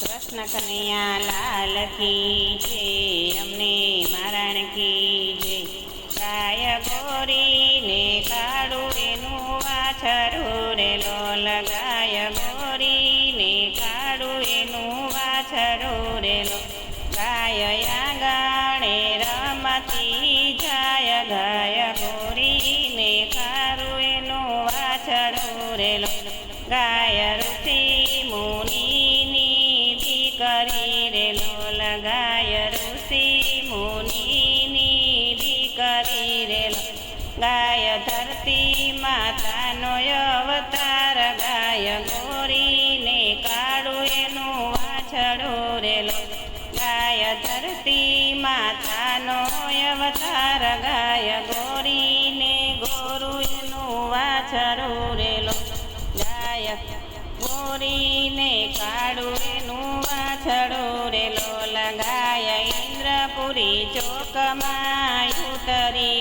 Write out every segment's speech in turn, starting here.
કૃષ્ણ કનૈયા લાલ કી જય, અમને મારણ કી જય. ગાય ગોરી ને કાળું એનું વાછરું રે, લોલ ગાય ગોરી ને કાળું એનું વાછરું રે લો ગાય આંગણે રમતી જાય ગાય ધરતી માતાનો અવતાર, ગાય ગોરીને કાળું એનું વાછડું રે ગાય ધરતી માતાનો અવતાર, ગાય ગોરીને ગોરું એનું વાછડું રે ગાય ગોરીને કાળું એનું વાછડું રે લોલ ઇન્દ્રપુરી ચોકમાં ઉતરી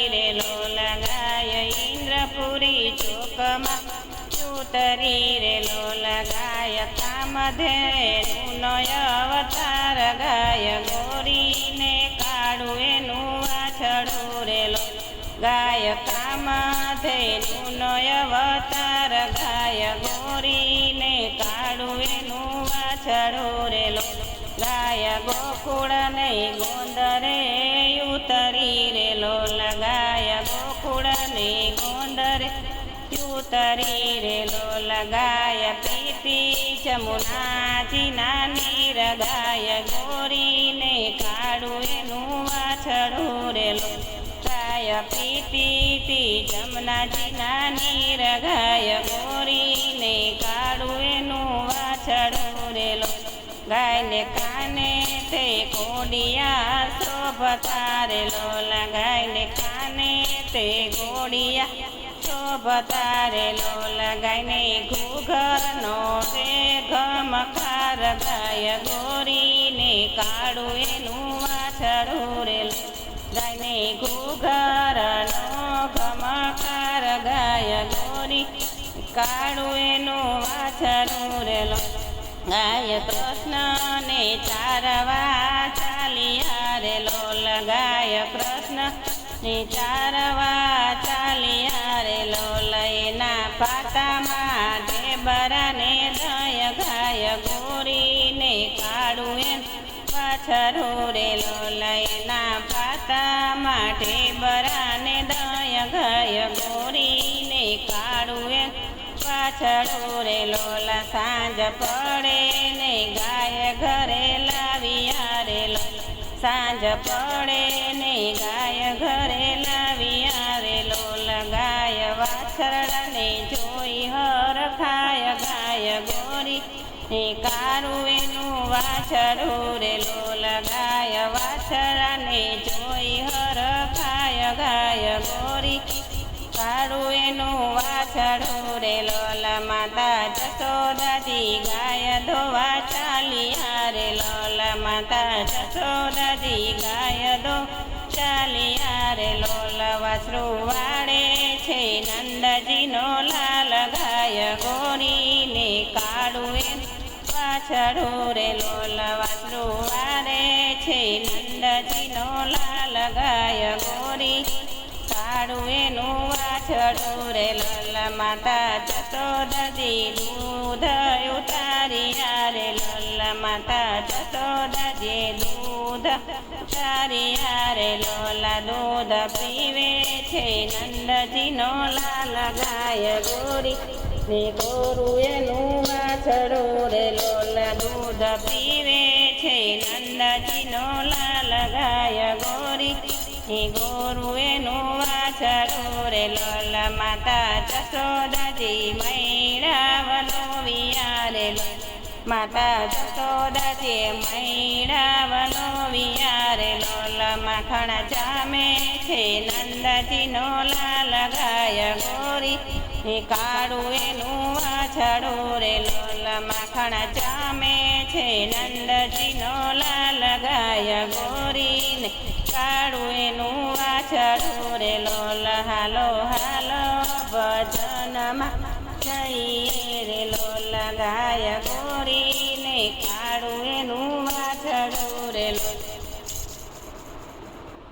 ઉતરી રે લોલ ગાય કામધેનુનો અવતાર ગાય ગોરીને કાળું એનું વાછડું રે લોલ ગાય કામધેનુનો અવતાર ગાય ગોરીને કાળું એનું વાછડું રેલો ગાય ગોકુળ નહીં ગોંદરે ઉતરી રે લો લગાય પીતી જમુનાજી નાની રગાય ગોરીને કાળું એનું વાછડું રેલો ગાય પીતી તી જમનાજી નાની રગાય ગોરીને કાળું એનું વાછડું રેલો ગાયને કાને તે કોડિયા શોભતા રેલો લગાયને ગાયને કાને તે ગોડિયા શોભતા લગાઈ લોલ ગાયને ઘૂઘરનો રે ઘમખાર ગાય ગોરીને કાળું એનું વાછડું રે લો ગાયને ઘૂઘરનો ઘમખાર ગાય ગોરી કાળું એનું વાછડું રે લો ગાય કૃષ્ણને ચારવા ચાલિયા રેલો લગાય ગાય કૃષ્ણ ને ચારવા ચાલિયા પાતામાં ઢેબરાને દય ગાય ગોરીને કાળું એમ. પાછરું રે લોલ એના પાતામાં ઢેબરાને દય ગાય ગોરીને કાળું એમ. પાછળું રે લોલા સાંજ પડે ને ગાય ઘરે લાવી રે લો. સાંજ પડે ને ગાય ઘરે લાવી રે લોલ ગાય વાછરડાને હર ખાય, ગાય ગોરી. ને કારું એનું વાછડું રે લોલ ગાય વાછરાને જોઈ હર ખાય, ગાય ગોરી. કાળું એનું વાછડું રે લોલ માતા જસોદાજી ગાય ધોવા ચાલિયા રે લોલ માતા જસોદાજી ગાય ધો ચાલિયા રે લોલ વાસરું વાળે છે નંદજીનો લાલ વાછડું રે લોલ વાછરું વાળે છે. નંદજીનો લાલ ગાય ગોરી. કાળું એનું વાછડું રે લલ માતા જસોદજી દૂધ ઉતારિયા રે લલ માતા જસોદજી દૂધ ઉતારી રે લોલા દૂધ પીવે છે. નંદજીનો લાલ ગાય ગોરી. ને ગોરું લોલા દૂધ પીવે છે. નંદાજીનો લાલ ગાય ગોરી. હે ગોરુ એનું વાછડું રે લોલ માતા જસોદાજી મૈડાવનો વિયા રે લોલ માતા જસોદાજી મૈડાવનો વિયારે લોલ માખણ જામે છે. નંદાજીનો લાલ ગાય ગોરી. કાળું, એનું વાછડું રે લોલ માખણ જામે છે. નંદજીનો લાલ ગાય ગોરીને કાળું, એનું વાછડું રે લોલ હાલો હાલો, ભજનમાં જઈએ રે લોલ ગાય ગોરીને